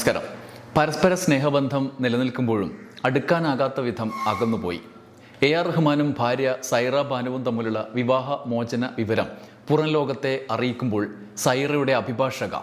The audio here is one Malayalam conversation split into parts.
നമസ്കാരം. പരസ്പര സ്നേഹബന്ധം നിലനിൽക്കുമ്പോഴും അടുക്കാനാകാത്ത വിധം അകന്നുപോയി. എ ആർ റഹ്മാനും ഭാര്യ സൈറ ബാനുവും തമ്മിലുള്ള വിവാഹ മോചന വിവരം പുറം ലോകത്തെ അറിയിക്കുമ്പോൾ സൈറയുടെ അഭിഭാഷക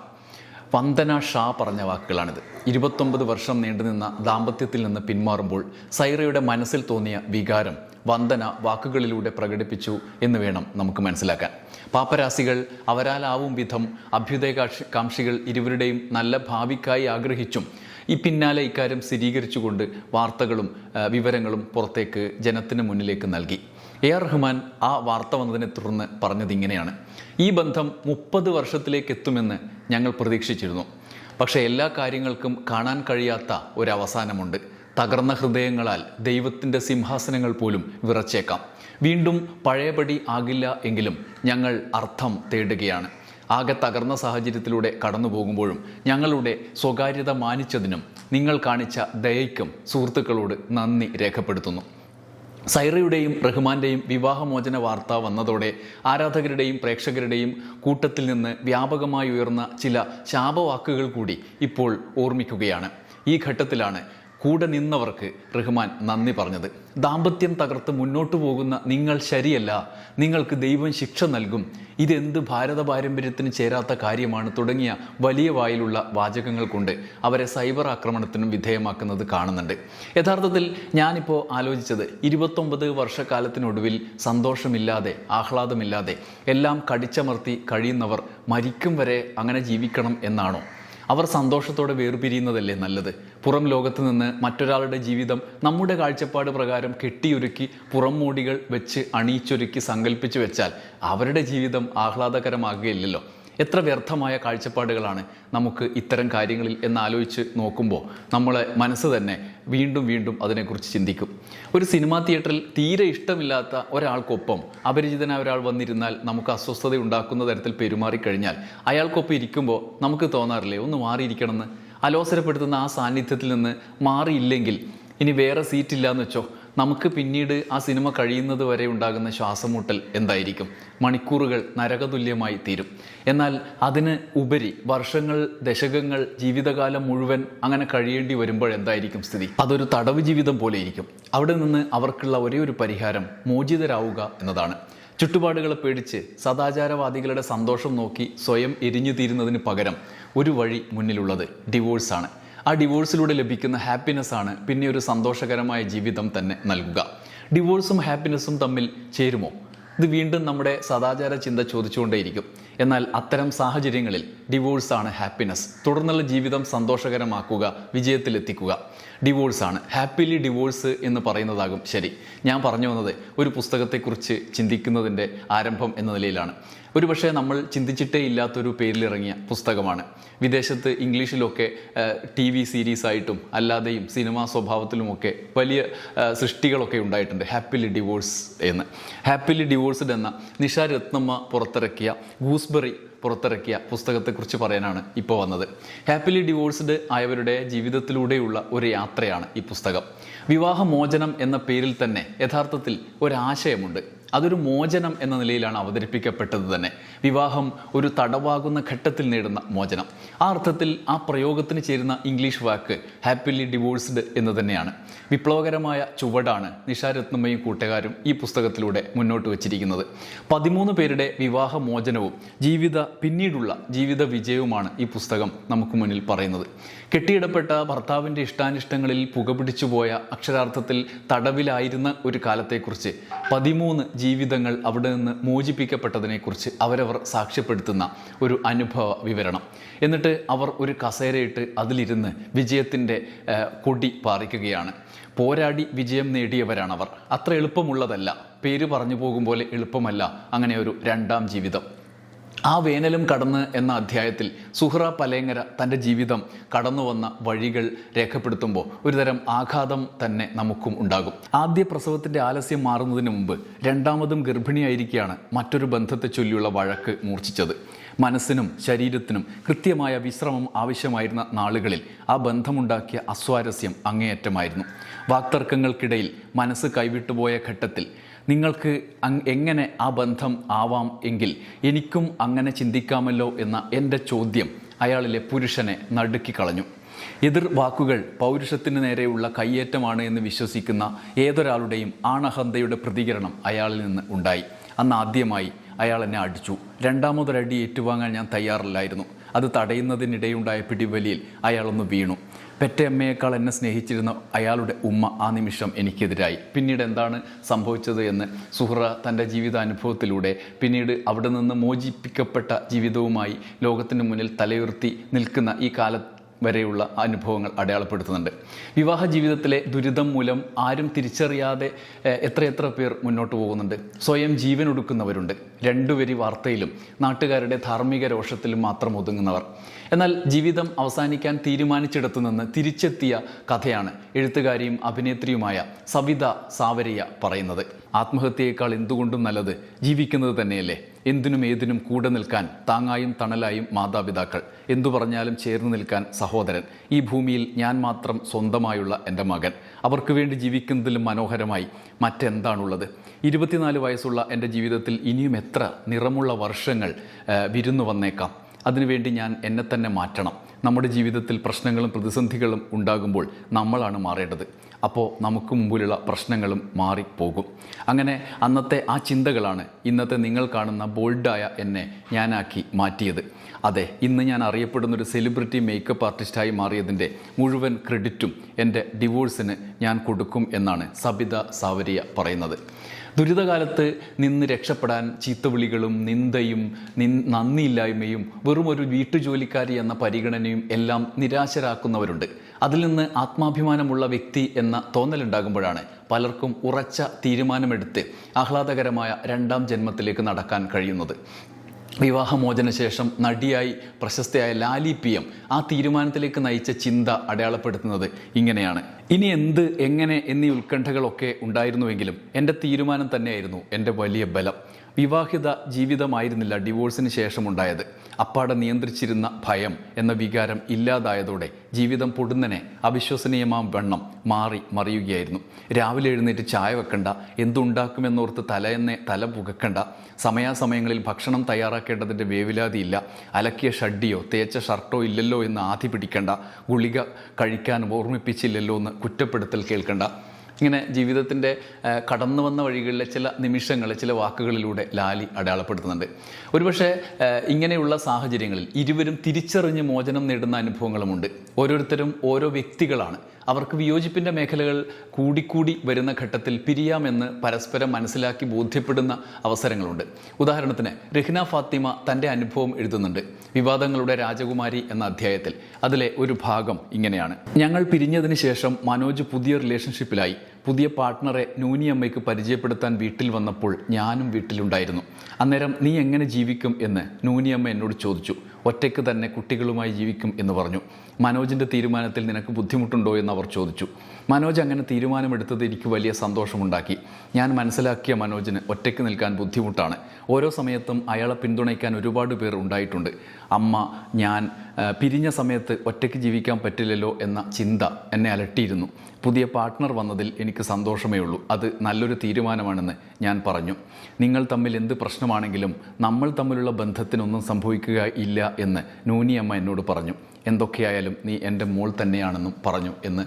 വന്ദന ഷാ പറഞ്ഞ വാക്കുകളാണിത്. ഇരുപത്തൊമ്പത് വർഷം നീണ്ടുനിന്ന ദാമ്പത്യത്തിൽ നിന്ന് പിന്മാറുമ്പോൾ സൈറയുടെ മനസ്സിൽ തോന്നിയ വികാരം വന്ദന വാക്കുകളിലൂടെ പ്രകടിപ്പിച്ചു എന്ന് വേണം നമുക്ക് മനസ്സിലാക്കാൻ. പാപ്പരാസികൾ അവരാലാവും വിധം അഭ്യുദയകാക്ഷി കാംക്ഷികൾ ഇരുവരുടെയും നല്ല ഭാവിക്കായി ആഗ്രഹിച്ചും ഈ പിന്നാലെ ഇക്കാര്യം സ്ഥിരീകരിച്ചുകൊണ്ട് വാർത്തകളും വിവരങ്ങളും പുറത്തേക്ക് ജനത്തിന് മുന്നിലേക്ക് നൽകി. എ ആർ റഹ്മാൻ ആ വാർത്ത വന്നതിനെ തുടർന്ന് പറഞ്ഞത് ഇങ്ങനെയാണ്. ഈ ബന്ധം മുപ്പത് വർഷത്തിലേക്ക് എത്തുമെന്ന് ഞങ്ങൾ പ്രതീക്ഷിച്ചിരുന്നു. പക്ഷേ എല്ലാ കാര്യങ്ങൾക്കും കാണാൻ കഴിയാത്ത ഒരു തകർന്ന ഹൃദയങ്ങളാൽ ദൈവത്തിന്റെ സിംഹാസനങ്ങൾ പോലും വിറച്ചേക്കാം. വീണ്ടും പഴയപടി ആകില്ല എങ്കിലും ഞങ്ങൾ അർത്ഥം തേടുകയാണ്. ആകെ തകർന്ന സാഹചര്യത്തിലൂടെ കടന്നു പോകുമ്പോഴും ഞങ്ങളുടെ സ്വകാര്യത മാനിച്ചതിനും നിങ്ങൾ കാണിച്ച ദയയ്ക്കും സുഹൃത്തുക്കളോട് നന്ദി രേഖപ്പെടുത്തുന്നു. സൈറയുടെയും റഹ്മാന്റെയും വിവാഹമോചന വാർത്ത വന്നതോടെ ആരാധകരുടെയും പ്രേക്ഷകരുടെയും കൂട്ടത്തിൽ നിന്ന് വ്യാപകമായി ഉയർന്ന ചില ശാപവാക്കുകൾ കൂടി ഇപ്പോൾ ഓർമ്മിക്കുകയാണ്. ഈ ഘട്ടത്തിലാണ് കൂടെ നിന്നവർക്ക് റഹ്മാൻ നന്ദി പറഞ്ഞത്. ദാമ്പത്യം തകർത്ത് മുന്നോട്ട് പോകുന്ന നിങ്ങൾ ശരിയല്ല. നിങ്ങൾക്ക് ദൈവം ശിക്ഷ നൽകും. ഇതെന്ത് ഭാരത പാരമ്പര്യത്തിന് ചേരാത്ത കാര്യമാണ് തുടങ്ങിയ വലിയ വായിലുള്ള വാചകങ്ങൾ കൊണ്ട് അവരെ സൈബർ ആക്രമണത്തിനും വിധേയമാക്കുന്നത് കാണുന്നുണ്ട്. യഥാർത്ഥത്തിൽ ഞാനിപ്പോൾ ആലോചിച്ചത് ഇരുപത്തൊമ്പത് വർഷക്കാലത്തിനൊടുവിൽ സന്തോഷമില്ലാതെ ആഹ്ലാദമില്ലാതെ എല്ലാം കടിച്ചമർത്തി കഴിയുന്നവർ മരിക്കും വരെ അങ്ങനെ ജീവിക്കണം എന്നാണോ? അവർ സന്തോഷത്തോടെ വേർപിരിയുന്നതല്ലേ നല്ലത്? പുറം ലോകത്ത് നിന്ന് മറ്റൊരാളുടെ ജീവിതം നമ്മുടെ കാഴ്ചപ്പാട് പ്രകാരം കെട്ടിയൊരുക്കി പുറം മൂടികൾ വെച്ച് അണിയിച്ചൊരുക്കി സങ്കല്പിച്ചു വെച്ചാൽ അവരുടെ ജീവിതം ആഹ്ലാദകരമാകുകയില്ലല്ലോ. എത്ര വ്യർത്ഥമായ കാഴ്ചപ്പാടുകളാണ് നമുക്ക് ഇത്തരം കാര്യങ്ങളിൽ എന്നാലോചിച്ച് നോക്കുമ്പോൾ നമ്മളെ മനസ്സ് തന്നെ വീണ്ടും വീണ്ടും അതിനെക്കുറിച്ച് ചിന്തിക്കും. ഒരു സിനിമാ തിയേറ്ററിൽ തീരെ ഇഷ്ടമില്ലാത്ത ഒരാൾക്കൊപ്പം അപരിചിതനായ ഒരാൾ വന്നിരുന്നാൽ നമുക്ക് അസ്വസ്ഥത ഉണ്ടാക്കുന്ന തരത്തിൽ പെരുമാറിക്കഴിഞ്ഞാൽ അയാൾക്കൊപ്പം ഇരിക്കുമ്പോൾ നമുക്ക് തോന്നാറില്ലേ ഒന്ന് മാറിയിരിക്കണമെന്ന്? അലോസരപ്പെടുത്തുന്ന ആ സാന്നിധ്യത്തിൽ നിന്ന് മാറിയില്ലെങ്കിൽ ഇനി വേറെ സീറ്റില്ല എന്ന് വെച്ചോ. നമുക്ക് പിന്നീട് ആ സിനിമ കഴിയുന്നത് വരെ ഉണ്ടാകുന്ന ശ്വാസമുട്ടൽ എന്തായിരിക്കും? മണിക്കൂറുകൾ നരകതുല്യമായി തീരും. എന്നാൽ അതിന് ഉപരി വർഷങ്ങൾ ദശകങ്ങൾ ജീവിതകാലം മുഴുവൻ അങ്ങനെ കഴിയേണ്ടി വരുമ്പോൾ എന്തായിരിക്കും സ്ഥിതി? അതൊരു തടവ് ജീവിതം പോലെയിരിക്കും അവിടെ നിന്ന് അവർക്കുള്ള ഒരേ ഒരു പരിഹാരം മോചിതരാവുക എന്നതാണ്. ചുറ്റുപാടുകളെ പേടിച്ച് സദാചാരവാദികളുടെ സന്തോഷം നോക്കി സ്വയം എരിഞ്ഞു തീരുന്നതിന് പകരം ഒരു വഴി മുന്നിലുള്ളത് ഡിവോഴ്സാണ് ആ ഡിവോഴ്സിലൂടെ ലഭിക്കുന്ന ഹാപ്പിനെസ് ആണ് പിന്നെ ഒരു സന്തോഷകരമായ ജീവിതം തന്നെ നൽകുക. ഡിവോഴ്സും ഹാപ്പിനെസ്സും തമ്മിൽ ചേരുമോ? ഇത് വീണ്ടും നമ്മുടെ സദാചാര ചിന്ത ചോദിച്ചുകൊണ്ടേയിരിക്കും. എന്നാൽ അത്തരം സാഹചര്യങ്ങളിൽ ഡിവോഴ്സാണ് ഹാപ്പിനെസ് തുടർന്നുള്ള ജീവിതം സന്തോഷകരമാക്കുക വിജയത്തിലെത്തിക്കുക. ഡിവോഴ്സാണ് ഹാപ്പിലി ഡിവോഴ്സ് എന്ന് പറയുന്നതാകും ശരി. ഞാൻ പറഞ്ഞു വന്നത് ഒരു പുസ്തകത്തെക്കുറിച്ച് ചിന്തിക്കുന്നതിന്റെ ആരംഭം എന്ന നിലയിലാണ്. ഒരുപക്ഷെ നമ്മൾ ചിന്തിച്ചിട്ടേ ഇല്ലാത്തൊരു പേരിലിറങ്ങിയ പുസ്തകമാണ്. വിദേശത്ത് ഇംഗ്ലീഷിലൊക്കെ ടി വി സീരീസായിട്ടും അല്ലാതെയും സിനിമാ സ്വഭാവത്തിലുമൊക്കെ വലിയ സൃഷ്ടികളൊക്കെ ഉണ്ടായിട്ടുണ്ട്. ഹാപ്പിലി ഡിവോഴ്സ് എന്ന്. ഹാപ്പിലി ഡിവോഴ്സ്ഡ് എന്ന നിഷാ രത്നമ്മ പുറത്തിറക്കിയ ഗൂസ്ബെറി പുറത്തിറക്കിയ പുസ്തകത്തെക്കുറിച്ച് പറയാനാണ് ഇപ്പോൾ വന്നത്. ഹാപ്പിലി ഡിവോഴ്സ്ഡ് ആയവരുടെ ജീവിതത്തിലൂടെയുള്ള ഒരു യാത്രയാണ് ഈ പുസ്തകം. വിവാഹമോചനം എന്ന പേരിൽ തന്നെ യഥാർത്ഥത്തിൽ ഒരാശയമുണ്ട്. അതൊരു മോചനം എന്ന നിലയിലാണ് അവതരിപ്പിക്കപ്പെട്ടത് തന്നെ. വിവാഹം ഒരു തടവാകുന്ന ഘട്ടത്തിൽ നേടുന്ന മോചനം. ആ അർത്ഥത്തിൽ ആ പ്രയോഗത്തിന് ചേരുന്ന ഇംഗ്ലീഷ് വാക്ക് ഹാപ്പിലി ഡിവോഴ്സ്ഡ് എന്ന് തന്നെയാണ്. വിപ്ലവകരമായ ചുവടാണ് നിഷാരത്നമ്മയും കൂട്ടുകാരും ഈ പുസ്തകത്തിലൂടെ മുന്നോട്ട് വച്ചിരിക്കുന്നത്. പതിമൂന്ന് പേരുടെ വിവാഹ മോചനവും ജീവിത പിന്നീടുള്ള ജീവിത വിജയവുമാണ് ഈ പുസ്തകം നമുക്ക് മുന്നിൽ പറയുന്നത്. കെട്ടിയിടപ്പെട്ട ഭർത്താവിന്റെ ഇഷ്ടാനിഷ്ടങ്ങളിൽ പുകപിടിച്ചു പോയ അക്ഷരാർത്ഥത്തിൽ തടവിലായിരുന്ന ഒരു കാലത്തെക്കുറിച്ച് പതിമൂന്ന് ജീവിതങ്ങൾ അവിടെ നിന്ന് മോചിപ്പിക്കപ്പെട്ടതിനെക്കുറിച്ച് അവരവർ സാക്ഷ്യപ്പെടുത്തുന്ന ഒരു അനുഭവ വിവരണം. എന്നിട്ട് അവർ ഒരു കസേരയിട്ട് അതിലിരുന്ന് വിജയത്തിന്റെ കൊടി പാറിക്കുകയാണ്. പോരാടി വിജയം നേടിയവരാണവർ. അത്ര എളുപ്പമുള്ളതല്ല. പേര് പറഞ്ഞു പോകും പോലെ എളുപ്പമല്ല അങ്ങനെ ഒരു രണ്ടാം ജീവിതം. ആ വേനലും കടന്ന് എന്ന അധ്യായത്തിൽ സുഹ്റ പലേങ്ങര തന്റെ ജീവിതം കടന്നു വന്ന വഴികൾ രേഖപ്പെടുത്തുമ്പോൾ ഒരുതരം ആഘാതം തന്നെ നമുക്കും ഉണ്ടാകും. ആദ്യ പ്രസവത്തിന്റെ ആലസ്യം മാറുന്നതിന് മുമ്പ് രണ്ടാമതും ഗർഭിണിയായിരിക്കെയാണ് മറ്റൊരു ബന്ധത്തെ ചൊല്ലിയുള്ള വഴക്ക് മൂർച്ഛിച്ചത്. മനസ്സിനും ശരീരത്തിനും കൃത്യമായ വിശ്രമം ആവശ്യമായിരുന്ന നാളുകളിൽ ആ ബന്ധമുണ്ടാക്കിയ അസ്വാരസ്യം അങ്ങേയറ്റമായിരുന്നു. വാക്തർക്കങ്ങൾക്കിടയിൽ മനസ്സ് കൈവിട്ടുപോയ ഘട്ടത്തിൽ നിങ്ങൾക്ക് എങ്ങനെ ആ ബന്ധം ആവാം എങ്കിൽ എനിക്കും അങ്ങനെ ചിന്തിക്കാമല്ലോ എന്ന എന്റെ ചോദ്യം അയാളിലെ പുരുഷനെ നടുക്കി കളഞ്ഞു. എതിർ വാക്കുകൾ പൗരുഷത്തിന് നേരെയുള്ള കയ്യേറ്റമാണ് എന്ന് വിശ്വസിക്കുന്ന ഏതൊരാളുടെയും ആണഹന്തയുടെ പ്രതികരണം അയാളിൽ നിന്ന് ഉണ്ടായി. അന്ന് ആദ്യമായി അയാൾ എന്നെ അടിച്ചു. രണ്ടാമതൊരടി ഏറ്റുവാങ്ങാൻ ഞാൻ തയ്യാറില്ലായിരുന്നു. അത് തടയുന്നതിനിടെയുണ്ടായ പിടിവലിയിൽ അയാളൊന്ന് വീണു. പെറ്റയമ്മയേക്കാൾ എന്നെ സ്നേഹിച്ചിരുന്ന അയാളുടെ ഉമ്മ ആ നിമിഷം എനിക്കെതിരായി. പിന്നീട് എന്താണ് സംഭവിച്ചത് എന്ന് സുഹ്ര തന്റെ ജീവിതാനുഭവത്തിലൂടെ പിന്നീട് അവിടെ നിന്ന് മോചിപ്പിക്കപ്പെട്ട ജീവിതവുമായി ലോകത്തിന് മുന്നിൽ തലയുർത്തി നിൽക്കുന്ന ഈ കാലത്ത് വരെയുള്ള അനുഭവങ്ങൾ അടയാളപ്പെടുത്തുന്നുണ്ട്. വിവാഹ ജീവിതത്തിലെ ദുരിതം മൂലം ആരും തിരിച്ചറിയാതെ എത്രയെത്ര പേർ മുന്നോട്ട് പോകുന്നുണ്ട്. സ്വയം ജീവൻ ഒടുക്കുന്നവരുണ്ട് രണ്ടുപേരി വാർത്തയിലും നാട്ടുകാരുടെ ധാർമ്മിക രോഷത്തിലും മാത്രം ഒതുങ്ങുന്നവർ. എന്നാൽ ജീവിതം അവസാനിക്കാൻ തീരുമാനിച്ചിടത്തു നിന്ന് തിരിച്ചെത്തിയ കഥയാണ് എഴുത്തുകാരിയും അഭിനേത്രിയുമായ സവിത സാവരിയ പറയുന്നത്. ആത്മഹത്യയേക്കാൾ എന്തുകൊണ്ടും നല്ലത് ജീവിക്കുന്നത് തന്നെയല്ലേ? എന്തിനും ഏതിനും കൂടെ നിൽക്കാൻ താങ്ങായും തണലായും മാതാപിതാക്കൾ. എന്തു പറഞ്ഞാലും ചേർന്ന് നിൽക്കാൻ സഹോദരൻ. ഈ ഭൂമിയിൽ ഞാൻ മാത്രം സ്വന്തമായുള്ള എന്റെ മകൻ. അവർക്ക് വേണ്ടി ജീവിക്കുന്നതിലും മനോഹരമായി മറ്റെന്താണുള്ളത്? ഇരുപത്തിനാല് വയസ്സുള്ള എന്റെ ജീവിതത്തിൽ ഇനിയും എത്ര നിറമുള്ള വർഷങ്ങൾ വിരുന്നു വന്നേക്കാം. അതിനുവേണ്ടി ഞാൻ എന്നെ തന്നെ മാറ്റണം. നമ്മുടെ ജീവിതത്തിൽ പ്രശ്നങ്ങളും പ്രതിസന്ധികളും ഉണ്ടാകുമ്പോൾ നമ്മളാണ് മാറേണ്ടത്. അപ്പോൾ നമുക്ക് മുമ്പിലുള്ള പ്രശ്നങ്ങളും മാറിപ്പോകും അങ്ങനെ അന്നത്തെ ആ ചിന്തകളാണ് ഇന്നത്തെ നിങ്ങൾ കാണുന്ന ബോൾഡായ എന്നെ ഞാനാക്കി മാറ്റിയത്. അതെ ഇന്ന് ഞാൻ അറിയപ്പെടുന്ന ഒരു സെലിബ്രിറ്റി മേക്കപ്പ് ആർട്ടിസ്റ്റായി മാറിയതിന്റെ മുഴുവൻ ക്രെഡിറ്റും എന്റെ ഡിവോഴ്സിന് ഞാൻ കൊടുക്കും എന്നാണ് സബിത സാവരിയ പറയുന്നത്. ദുരിതകാലത്ത് നിന്ന് രക്ഷപ്പെടാൻ ചീത്തവിളികളും നിന്ദയും നിൻ നന്ദിയില്ലായ്മയും വെറും ഒരു വീട്ടുജോലിക്കാരി എന്ന പരിഗണനയും എല്ലാം നിരാശരാക്കുന്നവരുണ്ട്. അതിൽ നിന്ന് ആത്മാഭിമാനമുള്ള വ്യക്തി എന്ന തോന്നലുണ്ടാകുമ്പോഴാണ് പലർക്കും ഉറച്ച തീരുമാനമെടുത്ത് ആഹ്ലാദകരമായ രണ്ടാം ജന്മത്തിലേക്ക് നടക്കാൻ കഴിയുന്നത്. വിവാഹമോചന ശേഷം നടിയായി പ്രശസ്തയായ ലാലി പി എം ആ തീരുമാനത്തിലേക്ക് നയിച്ച ചിന്ത അടയാളപ്പെടുത്തുന്നത് ഇങ്ങനെയാണ്. ഇനി എന്ത് എങ്ങനെ എന്നീ ഉത്കണ്ഠകളൊക്കെ ഉണ്ടായിരുന്നുവെങ്കിലും എന്റെ തീരുമാനം തന്നെയായിരുന്നു എന്റെ വലിയ ബലം. വിവാഹിത ജീവിതമായിരുന്നില്ല ഡിവോഴ്സിന് ശേഷമുണ്ടായത്. അപ്പാടെ നിയന്ത്രിച്ചിരുന്ന ഭയം എന്ന വികാരം ഇല്ലാതായതോടെ ജീവിതം പൊടുന്നനെ അവിശ്വസനീയമാം വണ്ണം മാറി മറിയുകയായിരുന്നു. രാവിലെ എഴുന്നേറ്റ് ചായ വെക്കണ്ട എന്തുണ്ടാക്കുമെന്നോർത്ത് തലയെന്നെ തല പുകക്കണ്ട സമയാസമയങ്ങളിൽ ഭക്ഷണം തയ്യാറാക്കേണ്ടതിന്റെ വേവിലാതിയില്ല അലക്കിയ ഷഡ്ഡിയോ തേച്ച ഷർട്ടോ ഇല്ലല്ലോ എന്ന് ആധി പിടിക്കണ്ട ഗുളിക കഴിക്കാൻ ഓർമ്മിപ്പിച്ചില്ലല്ലോ എന്ന് കുറ്റപ്പെടുത്തൽ കേൾക്കണ്ട. ഇങ്ങനെ ജീവിതത്തിന്റെ കടന്നു വന്ന വഴികളിലെ ചില നിമിഷങ്ങൾ ചില വാക്കുകളിലൂടെ ലാലി അടയാളപ്പെടുത്തുന്നുണ്ട്. ഒരുപക്ഷെ ഇങ്ങനെയുള്ള സാഹചര്യങ്ങളിൽ ഇരുവരും തിരിച്ചറിഞ്ഞ് മോചനം നേടുന്ന അനുഭവങ്ങളുമുണ്ട്. ഓരോരുത്തരും ഓരോ വ്യക്തികളാണ്. അവർക്ക് വിയോജിപ്പിന്റെ മേഖലകൾ കൂടിക്കൂടി വരുന്ന ഘട്ടത്തിൽ പിരിയാമെന്ന് പരസ്പരം മനസ്സിലാക്കി ബോധ്യപ്പെടുന്ന അവസരങ്ങളുണ്ട്. ഉദാഹരണത്തിന് രഹ്ന ഫാത്തിമ തന്റെ അനുഭവം എഴുതുന്നുണ്ട്. വിവാദങ്ങളുടെ രാജകുമാരി എന്ന അധ്യായത്തിൽ അതിലെ ഒരു ഭാഗം ഇങ്ങനെയാണ്. ഞങ്ങൾ പിരിഞ്ഞതിന് ശേഷം മനോജ് പുതിയ റിലേഷൻഷിപ്പിലായി. പുതിയ പാർട്ട്ണറെ നൂനിയമ്മയ്ക്ക് പരിചയപ്പെടുത്താൻ വീട്ടിൽ വന്നപ്പോൾ ഞാനും വീട്ടിലുണ്ടായിരുന്നു. അന്നേരം നീ എങ്ങനെ ജീവിക്കും? എന്ന് നൂനിയമ്മ എന്നോട് ചോദിച്ചു. ഒറ്റയ്ക്ക് തന്നെ കുട്ടികളുമായി ജീവിക്കും എന്ന് പറഞ്ഞു. മനോജിന്റെ തീരുമാനത്തിൽ നിനക്ക് ബുദ്ധിമുട്ടുണ്ടോ എന്ന് അവർ ചോദിച്ചു. മനോജ് അങ്ങനെ തീരുമാനമെടുത്തത് എനിക്ക് വലിയ സന്തോഷമുണ്ടാക്കി. ഞാൻ മനസ്സിലാക്കിയ മനോജിന് ഒറ്റയ്ക്ക് നിൽക്കാൻ ബുദ്ധിമുട്ടാണ്. ഓരോ സമയത്തും അയാളെ പിന്തുണയ്ക്കാൻ ഒരുപാട് പേർ ഉണ്ടായിട്ടുണ്ട്. അമ്മ ഞാൻ പിരിഞ്ഞ സമയത്ത് ഒറ്റയ്ക്ക് ജീവിക്കാൻ പറ്റില്ലല്ലോ എന്ന ചിന്ത എന്നെ അലട്ടിയിരുന്നു. പുതിയ പാർട്ട്ണർ വന്നതിൽ എനിക്ക് സന്തോഷമേ ഉള്ളൂ. അത് നല്ലൊരു തീരുമാനമാണെന്ന് ഞാൻ പറഞ്ഞു. നിങ്ങൾ തമ്മിൽ എന്ത് പ്രശ്നമാണെങ്കിലും നമ്മൾ തമ്മിലുള്ള ബന്ധത്തിനൊന്നും സംഭവിക്കുക ഇല്ല എന്ന് നൂനിയമ്മ എന്നോട് പറഞ്ഞു. എന്തൊക്കെയായാലും നീ എന്റെ മോൾ തന്നെയാണെന്നും പറഞ്ഞു എന്ന്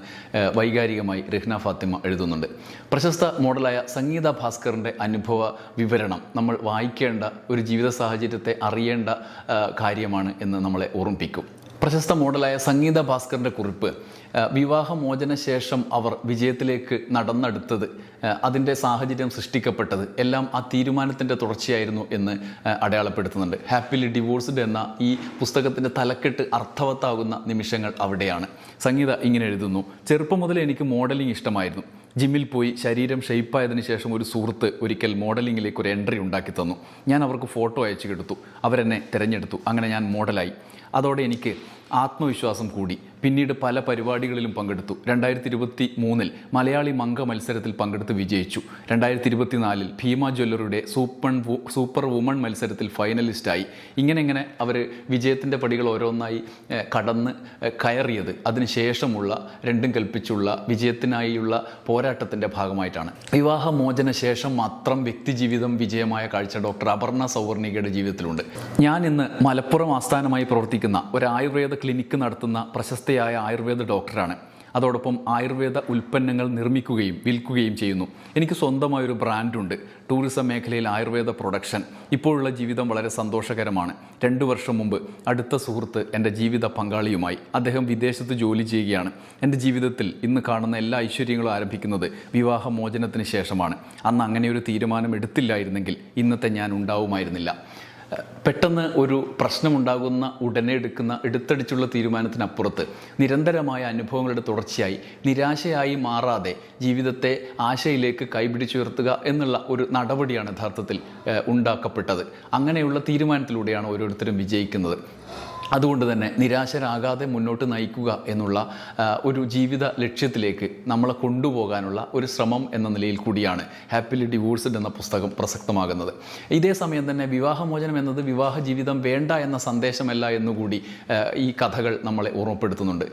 വൈകാരികമായി റിഹ്ന ഫാത്തിമ എഴുതുന്നുണ്ട്. പ്രശസ്ത മോഡലായ സംഗീത ഭാസ്കറിന്റെ അനുഭവ വിവരണം നമ്മൾ വായിക്കേണ്ട ഒരു ജീവിത സാഹചര്യത്തെ അറിയേണ്ട കാര്യമാണ് എന്ന് നമ്മളെ ഓർമ്മിപ്പിക്കും. പ്രശസ്ത മോഡലായ സംഗീത ഭാസ്കറിന്റെ കുറിപ്പ് ആ, വിവാഹമോചന ശേഷം അവർ വിജയത്തിലേക്ക് നടന്നെടുത്തത് അതിന്റെ സാഹചര്യം സൃഷ്ടിക്കപ്പെട്ടത്. എല്ലാം ആ തീരുമാനത്തിന്റെ തുടർച്ചയായിരുന്നു എന്ന് അടയാളപ്പെടുത്തുന്നുണ്ട്. ഹാപ്പിലി ഡിവോഴ്സ്ഡ് എന്ന ഈ പുസ്തകത്തിന്റെ തലക്കെട്ട് അർത്ഥവത്താകുന്ന നിമിഷങ്ങൾ അവിടെയാണ്. സംഗീത ഇങ്ങനെ എഴുതുന്നു. ചെറുപ്പം മുതൽ എനിക്ക് മോഡലിംഗ് ഇഷ്ടമായിരുന്നു. ജിമ്മിൽ പോയി ശരീരം ഷെയ്പ്പായതിനു ശേഷം ഒരു സുഹൃത്ത് ഒരിക്കൽ മോഡലിങ്ങിലേക്ക് ഒരു എൻട്രി ഉണ്ടാക്കി തന്നു. ഞാൻ അവർക്ക് ഫോട്ടോ അയച്ചു കൊടുത്തു. അവരെന്നെ തിരഞ്ഞെടുത്തു. അങ്ങനെ ഞാൻ മോഡലായി. അതോടെ എനിക്ക് ആത്മവിശ്വാസം കൂടി. പിന്നീട് പല പരിപാടികളിലും പങ്കെടുത്തു. രണ്ടായിരത്തി ഇരുപത്തി മൂന്നിൽ മലയാളി മംഗ മത്സരത്തിൽ പങ്കെടുത്ത് വിജയിച്ചു. രണ്ടായിരത്തി ഇരുപത്തിനാലിൽ ഭീമ ജ്വല്ലറിയുടെ സൂപ്പൺ സൂപ്പർ വുമൺ മത്സരത്തിൽ ഫൈനലിസ്റ്റായി. ഇങ്ങനെ ഇങ്ങനെ അവർ വിജയത്തിന്റെ പടികൾ ഓരോന്നായി കടന്ന് കയറിയത്. അതിനുശേഷമുള്ള രണ്ടും കൽപ്പിച്ചുള്ള വിജയത്തിനായുള്ള പോരാട്ടത്തിന്റെ ഭാഗമായിട്ടാണ്. വിവാഹമോചന ശേഷം മാത്രം വ്യക്തിജീവിതം വിജയമായ കാഴ്ച ഡോക്ടർ അപർണ സൗവർണികയുടെ ജീവിതത്തിലുണ്ട്. ഞാൻ ഇന്ന് മലപ്പുറം ആസ്ഥാനമായി പ്രവർത്തിക്കുന്ന ഒരു ആയുർവേദ ക്ലിനിക്ക് നടത്തുന്ന പ്രശസ്തയായ ആയുർവേദ ഡോക്ടറാണ്. അതോടൊപ്പം ആയുർവേദ ഉൽപ്പന്നങ്ങൾ നിർമ്മിക്കുകയും വിൽക്കുകയും ചെയ്യുന്നു. എനിക്ക് സ്വന്തമായൊരു ബ്രാൻഡുണ്ട് ടൂറിസം മേഖലയിൽ ആയുർവേദ പ്രൊഡക്ഷൻ. ഇപ്പോഴുള്ള ജീവിതം വളരെ സന്തോഷകരമാണ്. രണ്ടു വർഷം മുമ്പ് അടുത്ത സുഹൃത്ത് എന്റെ ജീവിത പങ്കാളിയുമായി അദ്ദേഹം വിദേശത്ത് ജോലി ചെയ്യുകയാണ്. എന്റെ ജീവിതത്തിൽ ഇന്ന് കാണുന്ന എല്ലാ ഐശ്വര്യങ്ങളും ആരംഭിക്കുന്നത് വിവാഹമോചനത്തിന് ശേഷമാണ്. അന്ന് അങ്ങനെയൊരു തീരുമാനം എടുത്തില്ലായിരുന്നെങ്കിൽ ഇന്നത്തെ ഞാൻ ഉണ്ടാവുമായിരുന്നില്ല. പെട്ടെന്ന് ഒരു പ്രശ്നമുണ്ടാകുന്ന ഉടനെ എടുക്കുന്ന എടുത്തടിച്ചുള്ള തീരുമാനത്തിനപ്പുറത്ത് നിരന്തരമായ അനുഭവങ്ങളുടെ തുടർച്ചയായി നിരാശയായി മാറാതെ ജീവിതത്തെ ആശയിലേക്ക് കൈപിടിച്ചുയർത്തുക എന്നുള്ള ഒരു നടപടിയാണ് യഥാർത്ഥത്തിൽ ഉണ്ടാക്കപ്പെട്ടത്. അങ്ങനെയുള്ള തീരുമാനത്തിലൂടെയാണ് ഓരോരുത്തരും വിജയിക്കുന്നത്. അതുകൊണ്ട് തന്നെ നിരാശരാകാതെ മുന്നോട്ട് നയിക്കുക എന്നുള്ള ഒരു ജീവിത ലക്ഷ്യത്തിലേക്ക് നമ്മളെ കൊണ്ടുപോകാനുള്ള ഒരു ശ്രമം എന്ന നിലയിൽ കൂടിയാണ് ഹാപ്പിലി ഡിവോഴ്സ്ഡ് എന്ന പുസ്തകം പ്രസക്തമാകുന്നത്. ഇതേ സമയം തന്നെ വിവാഹമോചനം എന്നത് വിവാഹ ജീവിതം വേണ്ട എന്ന സന്ദേശമല്ല എന്നുകൂടി ഈ കഥകൾ നമ്മളെ ഓർമ്മപ്പെടുത്തുന്നുണ്ട്.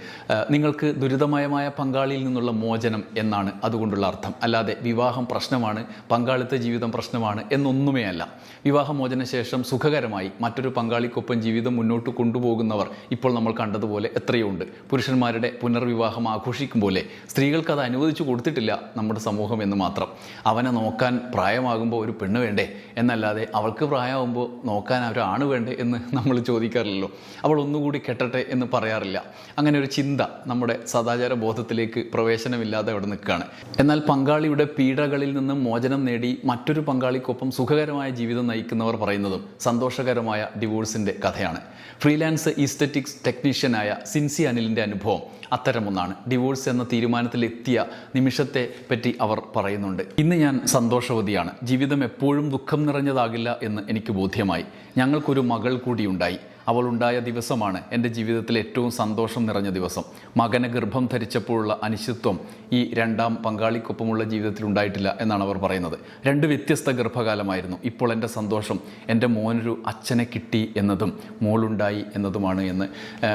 നിങ്ങൾക്ക് ദുരിതമയമായ പങ്കാളിയിൽ നിന്നുള്ള മോചനം എന്നാണ് അതുകൊണ്ടുള്ള അർത്ഥം. അല്ലാതെ വിവാഹം പ്രശ്നമാണ് പങ്കാളിത്ത ജീവിതം പ്രശ്നമാണ് എന്നൊന്നുമേ അല്ല വിവാഹമോചന ശേഷം സുഖകരമായി മറ്റൊരു പങ്കാളിക്കൊപ്പം ജീവിതം മുന്നോട്ട് കൊണ്ടുപോകുന്നവർ ഇപ്പോൾ നമ്മൾ കണ്ടതുപോലെ എത്രയോ ഉണ്ട് പുരുഷന്മാരുടെ പുനർവിവാഹം ആഘോഷിക്കും പോലെ സ്ത്രീകൾക്ക് അത് അനുവദിച്ചു കൊടുത്തിട്ടില്ല നമ്മുടെ സമൂഹം എന്ന് മാത്രം. അവനെ നോക്കാൻ പ്രായമാകുമ്പോൾ ഒരു പെണ്ണ് വേണ്ടേ? എന്നല്ലാതെ അവൾക്ക് പ്രായമാകുമ്പോൾ നോക്കാൻ ഒരാണ് വേണ്ടേ എന്ന് നമ്മൾ ചോദിക്കാറില്ലല്ലോ. അവൾ ഒന്നുകൂടി കെട്ടട്ടെ എന്ന് പറയാറില്ല. അങ്ങനെ ഒരു ചിന്ത നമ്മുടെ സദാചാര ബോധത്തിലേക്ക് പ്രവേശനമില്ലാതെ അവിടെ നിൽക്കുകയാണ്. എന്നാൽ പങ്കാളിയുടെ പീഡകളിൽ നിന്ന് മോചനം നേടി മറ്റൊരു പങ്കാളിക്കൊപ്പം സുഖകരമായ ജീവിതം നയിക്കുന്നവർ പറയുന്നതും സന്തോഷകരമായ ഡിവോഴ്സിന്റെ കഥയാണ്. ഫ്രീലാൻസ് ഈസ്തറ്റിക്സ് ടെക്നീഷ്യനായ സിൻസി അനിലിന്റെ അനുഭവം അത്തരമൊന്നാണ്. ഡിവോഴ്സ് എന്ന തീരുമാനത്തിലെത്തിയ നിമിഷത്തെ പറ്റി അവർ പറയുന്നുണ്ട്. ഇന്ന് ഞാൻ സന്തോഷവതിയാണ്. ജീവിതം എപ്പോഴും ദുഃഖം നിറഞ്ഞതാകില്ല എന്ന് എനിക്ക് ബോധ്യമായി. ഞങ്ങൾക്കൊരു മകൾ കൂടിയുണ്ടായി. അവൾ ഉണ്ടായ ദിവസമാണ് എന്റെ ജീവിതത്തിൽ ഏറ്റവും സന്തോഷം നിറഞ്ഞ ദിവസം. മകന് ഗർഭം ധരിച്ചപ്പോഴുള്ള അനിശ്ചിത്വം ഈ രണ്ടാം പങ്കാളിക്കൊപ്പമുള്ള ജീവിതത്തിൽ ഉണ്ടായിട്ടില്ല എന്നാണ് അവർ പറയുന്നത്. രണ്ട് വ്യത്യസ്ത ഗർഭകാലമായിരുന്നു. ഇപ്പോൾ എന്റെ സന്തോഷം എന്റെ മോനൊരു അച്ഛനെ കിട്ടി എന്നതും മോളുണ്ടായി എന്നതുമാണ് എന്ന്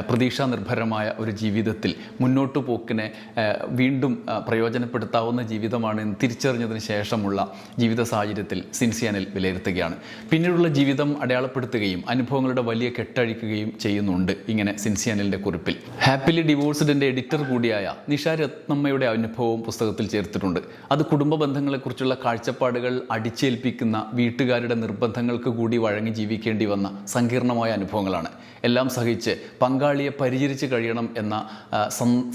പ്രതീക്ഷാ നിർഭരമായ ഒരു ജീവിതത്തിൽ മുന്നോട്ടു പോക്കിനെ വീണ്ടും പ്രയോജനപ്പെടുത്താവുന്ന ജീവിതമാണ് എന്ന് തിരിച്ചറിഞ്ഞതിന് ശേഷമുള്ള ജീവിത സാഹചര്യത്തിൽ സിൻസിയാനിൽ വിലയിരുത്തുകയാണ്. പിന്നീടുള്ള ജീവിതം അടയാളപ്പെടുത്തുകയും അനുഭവങ്ങളുടെ വലിയ കെട്ടഴിക്കുകയും ചെയ്യുന്നുണ്ട് ഇങ്ങനെ സിൻസിയാനിലിന്റെ കുറിപ്പിൽ. ഹാപ്പിലി ഡിവോഴ്സ്ഡിന്റെ എഡിറ്റർ കൂടിയായ നിഷ രത്നമ്മയുടെ അനുഭവവും പുസ്തകത്തിൽ ചേർത്തിട്ടുണ്ട്. അത് കുടുംബ ബന്ധങ്ങളെക്കുറിച്ചുള്ള കാഴ്ചപ്പാടുകൾ അടിച്ചേൽപ്പിക്കുന്ന വീട്ടുകാരുടെ നിർബന്ധങ്ങൾക്ക് കൂടി വഴങ്ങി ജീവിക്കേണ്ടി വന്ന സങ്കീർണമായ അനുഭവങ്ങളാണ്. എല്ലാം സഹിച്ച് പങ്കാളിയെ പരിചരിച്ച് കഴിയണം എന്ന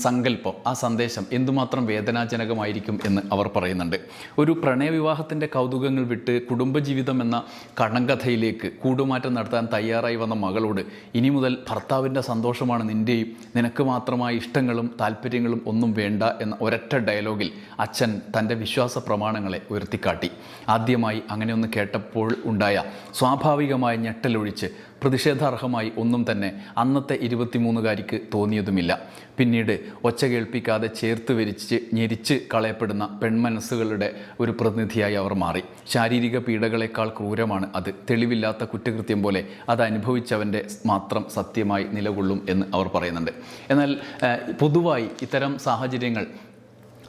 സങ്കല്പം ആ സന്ദേശം എന്തുമാത്രം വേദനാജനകമായിരിക്കും എന്ന് അവർ പറയുന്നുണ്ട്. ഒരു പ്രണയവിവാഹത്തിന്റെ കൗതുകങ്ങൾ വിട്ട് കുടുംബജീവിതം എന്ന കടങ്കഥയിലേക്ക് കൂടുമാറ്റം നടത്താൻ തയ്യാറായി വന്ന മകളോട് ഇനി മുതൽ ഭർത്താവിന്റെ സന്തോഷമാണ് നിന്റെയും നിനക്ക് മാത്രമായ ഇഷ്ടങ്ങളും താല്പര്യങ്ങളും ഒന്നും വേണ്ട എന്ന ഒരൊറ്റ ഡയലോഗിൽ അച്ഛൻ തന്റെ വിശ്വാസ പ്രമാണങ്ങളെ ഉയർത്തിക്കാട്ടി. ആദ്യമായി അങ്ങനെയൊന്ന് കേട്ടപ്പോൾ ഉണ്ടായ സ്വാഭാവികമായ ഞെട്ടലൊഴിച്ച് പ്രതിഷേധാർഹമായി ഒന്നും തന്നെ അന്നത്തെ ഇരുപത്തിമൂന്നുകാരിക്ക് തോന്നിയതുമില്ല. പിന്നീട് ഒച്ച കേൾപ്പിക്കാതെ ചേർത്ത് വരിച്ച് ഞെരിച്ച് കളയപ്പെടുന്ന പെൺമനസ്സുകളുടെ ഒരു പ്രതിനിധിയായി അവർ മാറി. ശാരീരിക പീഡകളെക്കാൾ ക്രൂരമാണ് അത്. തെളിവില്ലാത്ത കുറ്റകൃത്യം പോലെ അത് അനുഭവിച്ചവന്റെ മാത്രം സത്യമായി നിലകൊള്ളും എന്ന് അവർ പറയുന്നുണ്ട്. എന്നാൽ പൊതുവായി ഇത്തരം സാഹചര്യങ്ങൾ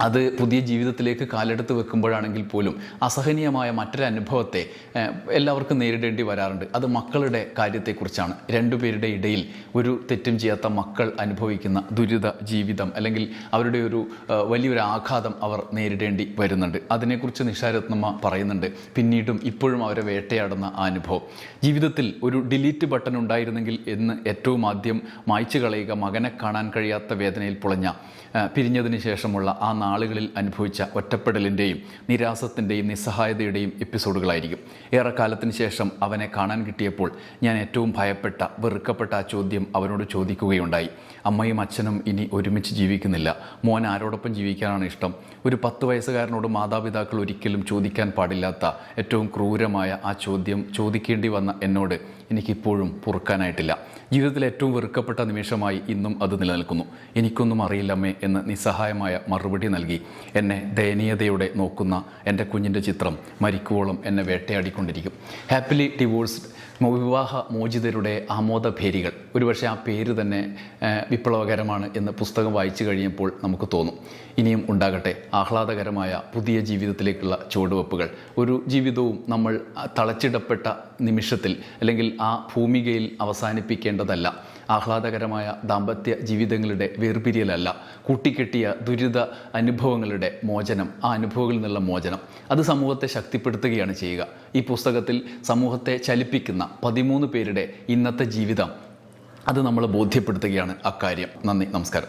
അത് പുതിയ ജീവിതത്തിലേക്ക് കാലെടുത്ത് വെക്കുമ്പോഴാണെങ്കിൽ പോലും അസഹനീയമായ മറ്റൊരു അനുഭവത്തെ എല്ലാവർക്കും നേരിടേണ്ടി വരാറുണ്ട്. അത് മക്കളുടെ കാര്യത്തെക്കുറിച്ചാണ്. രണ്ടുപേരുടെ ഇടയിൽ ഒരു തെറ്റും ചെയ്യാത്ത മക്കൾ അനുഭവിക്കുന്ന ദുരിത ജീവിതം അല്ലെങ്കിൽ അവരുടെ ഒരു വലിയൊരു ആഘാതം അവർ നേരിടേണ്ടി വരുന്നുണ്ട്. അതിനെക്കുറിച്ച് നിഷാരത്നമ്മ പറയുന്നുണ്ട്. പിന്നീടും ഇപ്പോഴും അവരെ വേട്ടയാടുന്ന ആ അനുഭവം. ജീവിതത്തിൽ ഒരു ഡിലീറ്റ് ബട്ടൺ ഉണ്ടായിരുന്നെങ്കിൽ എന്ന് ഏറ്റവും ആദ്യം മായ്ച്ചു കളയുക മകനെ കാണാൻ കഴിയാത്ത വേദനയിൽ പുളഞ്ഞ പിരിഞ്ഞതിന് ശേഷമുള്ള ആ നാളുകളിൽ അനുഭവിച്ച ഒറ്റപ്പെടലിന്റെയും നിരാസത്തിന്റെയും നിസ്സഹായതയുടെയും എപ്പിസോഡുകളായിരിക്കും. ഏറെക്കാലത്തിന് ശേഷം അവനെ കാണാൻ കിട്ടിയപ്പോൾ ഞാൻ ഏറ്റവും ഭയപ്പെട്ട വെറുക്കപ്പെട്ട ആ ചോദ്യം അവനോട് ചോദിക്കുകയുണ്ടായി. അമ്മയും അച്ഛനും ഇനി ഒരുമിച്ച് ജീവിക്കുന്നില്ല. മോൻ ആരോടൊപ്പം ജീവിക്കാനാണ് ഇഷ്ടം. ഒരു പത്ത് വയസ്സുകാരനോട് മാതാപിതാക്കൾ ഒരിക്കലും ചോദിക്കാൻ പാടില്ലാത്ത ഏറ്റവും ക്രൂരമായ ആ ചോദ്യം ചോദിക്കേണ്ടി വന്ന എന്നോട് എനിക്കിപ്പോഴും പൊറുക്കാനായിട്ടില്ല. ജീവിതത്തിലെ ഏറ്റവും വെറുക്കപ്പെട്ട നിമിഷമായി ഇന്നും അത് നിലനിൽക്കുന്നു. എനിക്കൊന്നും അറിയില്ലമ്മേ എന്ന് നിസ്സഹായമായ മറുപടി നൽകി. എന്നെ ദയനീയതയോടെ നോക്കുന്ന എന്റെ കുഞ്ഞിന്റെ ചിത്രം മരിക്കുവോളം എന്നെ വേട്ടയാടിക്കൊണ്ടിരിക്കും. ഹാപ്പിലി ഡിവോഴ്സ്ഡ് വിവാഹ മോചിതരുടെ ആമോദഭേരികൾ. ഒരുപക്ഷെ ആ പേര് തന്നെ വിപ്ലവകരമാണ് എന്ന് പുസ്തകം വായിച്ചു കഴിയുമ്പോൾ നമുക്ക് തോന്നും. ഇനിയും ഉണ്ടാകട്ടെ ആഹ്ലാദകരമായ പുതിയ ജീവിതത്തിലേക്കുള്ള ചുവടുവെപ്പുകൾ. ഒരു ജീവിതവും നമ്മൾ തളച്ചിടപ്പെട്ട നിമിഷത്തിൽ അല്ലെങ്കിൽ ആ ഭൂമികയിൽ അവസാനിപ്പിക്കേണ്ടതല്ല. ആഹ്ലാദകരമായ ദാമ്പത്യ ജീവിതങ്ങളുടെ വേർപിരിയലല്ല. കൂട്ടിക്കെട്ടിയ ദുരിത അനുഭവങ്ങളുടെ മോചനം ആ അനുഭവങ്ങളിൽ നിന്നുള്ള മോചനം. അത് സമൂഹത്തെ ശക്തിപ്പെടുത്തുകയാണ് ചെയ്യുക. ഈ പുസ്തകത്തിൽ സമൂഹത്തെ ചലിപ്പിക്കുന്ന പതിമൂന്ന് പേരുടെ ഇന്നത്തെ ജീവിതം അത് നമ്മൾ ബോധ്യപ്പെടുത്തുകയാണ് അക്കാര്യം. നന്ദി നമസ്കാരം.